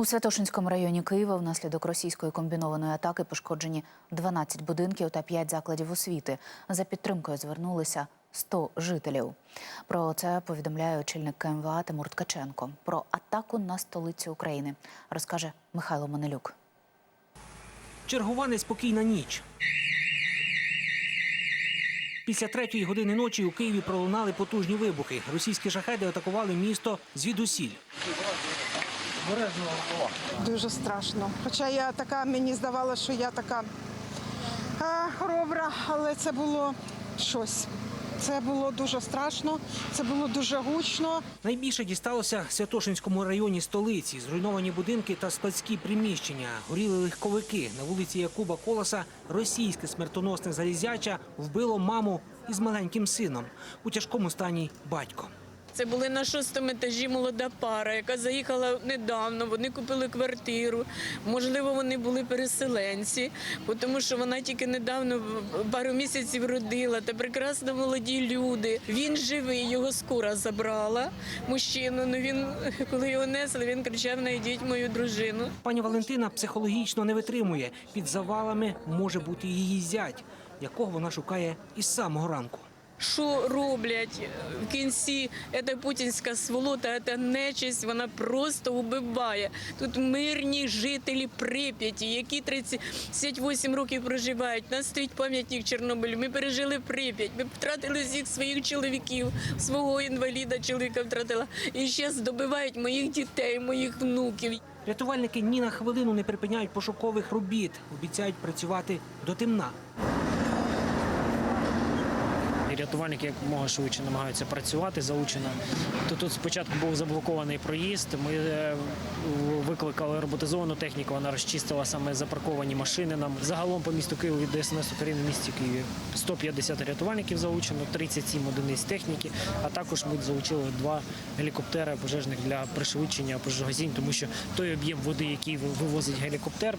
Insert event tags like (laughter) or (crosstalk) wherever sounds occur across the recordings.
У Святошинському районі Києва внаслідок російської комбінованої атаки пошкоджені 12 будинків та 5 закладів освіти. За підтримкою звернулися 100 жителів. Про це повідомляє очільник КМВА Тимур Ткаченко. Про атаку на столицю України розкаже Михайло Манелюк. Чергова неспокійна ніч. Після третьої години ночі у Києві пролунали потужні вибухи. Російські шахеди атакували місто звідусіль. Дуже страшно. Хоча я така, мені здавалося, що я така а, хоробра, але це було щось. Це було дуже страшно, це було дуже гучно. Найбільше дісталося Святошинському районі столиці. Зруйновані будинки та складські приміщення. Горіли легковики. На вулиці Якуба Колоса російське смертоносне залізяча вбило маму із маленьким сином. У тяжкому стані батько. Це були на шостому етажі молода пара, яка заїхала недавно. Вони купили квартиру. Можливо, вони були переселенці, тому що вона тільки недавно пару місяців родила. Та прекрасно молоді люди. Він живий, його скора забрала. Мужчину. Ну він (laughs) коли його несли, він кричав: найдіть мою дружину. Пані Валентина психологічно не витримує. Під завалами може бути її зять, якого вона шукає із самого ранку. Що роблять в кінці ця путінська сволота, ця нечисть, вона просто убиває. Тут мирні жителі Прип'яті, які 38 років проживають. У нас стоїть пам'ятник Чорнобилю. Ми пережили Прип'ять, ми втратили всіх своїх чоловіків, свого інваліда чоловіка втратила. І зараз добивають моїх дітей, моїх внуків. Рятувальники ні на хвилину не припиняють пошукових робіт. Обіцяють працювати до темна. Рятувальники якомога швидше намагаються працювати залучено. То тут спочатку був заблокований проїзд. Ми е, викликали роботизовану техніку. Вона розчистила саме запарковані машини. Нам загалом по місту Києву від ДСНС України в місті Києві 150 рятувальників залучено, 37 одиниць техніки. А також ми залучили два гелікоптери пожежних для пришвидшення пожежогасінь, тому що той об'єм води, який вивозить гелікоптер,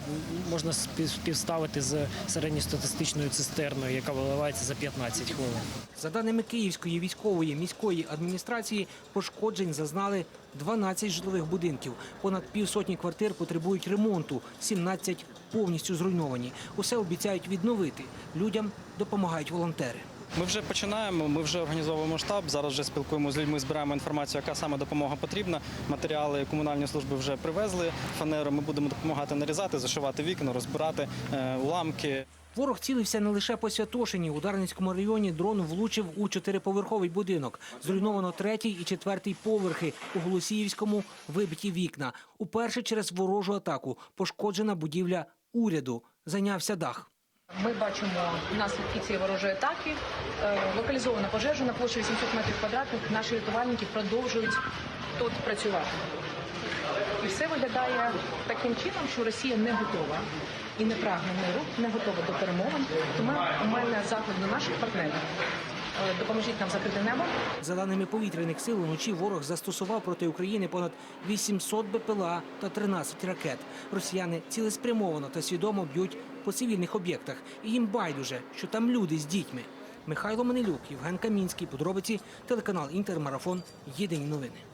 можна спів- співставити з середньостатистичною цистерною, яка виливається за 15 хвилин. За даними Київської військової міської адміністрації, пошкоджень зазнали 12 житлових будинків. Понад півсотні квартир потребують ремонту, 17 повністю зруйновані. Усе обіцяють відновити. Людям допомагають волонтери. Ми вже починаємо. Ми вже організовуємо штаб. Зараз вже спілкуємося з людьми, збираємо інформацію, яка саме допомога потрібна. Матеріали комунальні служби вже привезли. Фанеру ми будемо допомагати нарізати, зашивати вікна, розбирати е, уламки. Ворог цілився не лише по Святошині. У Дарницькому районі дрон влучив у чотириповерховий будинок. Зруйновано третій і четвертий поверхи. У Голосіївському вибиті вікна. Уперше через ворожу атаку пошкоджена будівля уряду. Зайнявся дах. Ми бачимо наслідки цієї ворожої атаки. Е, Локалізована пожежа на площі 800 метрів квадратних. Наші рятувальники продовжують тут працювати. І все виглядає таким чином, що Росія не готова і не прагне миру, не готова до перемовин. Тому у мене заклик до наших партнерів. Е, Допоможіть нам закрити небо. За даними повітряних сил, уночі ворог застосував проти України понад 800 БПЛА та 13 ракет. Росіяни цілеспрямовано та свідомо б'ють по цивільних об'єктах. І їм байдуже, що там люди з дітьми. Михайло Манилюк, Євген Камінський, подробиці, телеканал Інтермарафон. Єдині новини.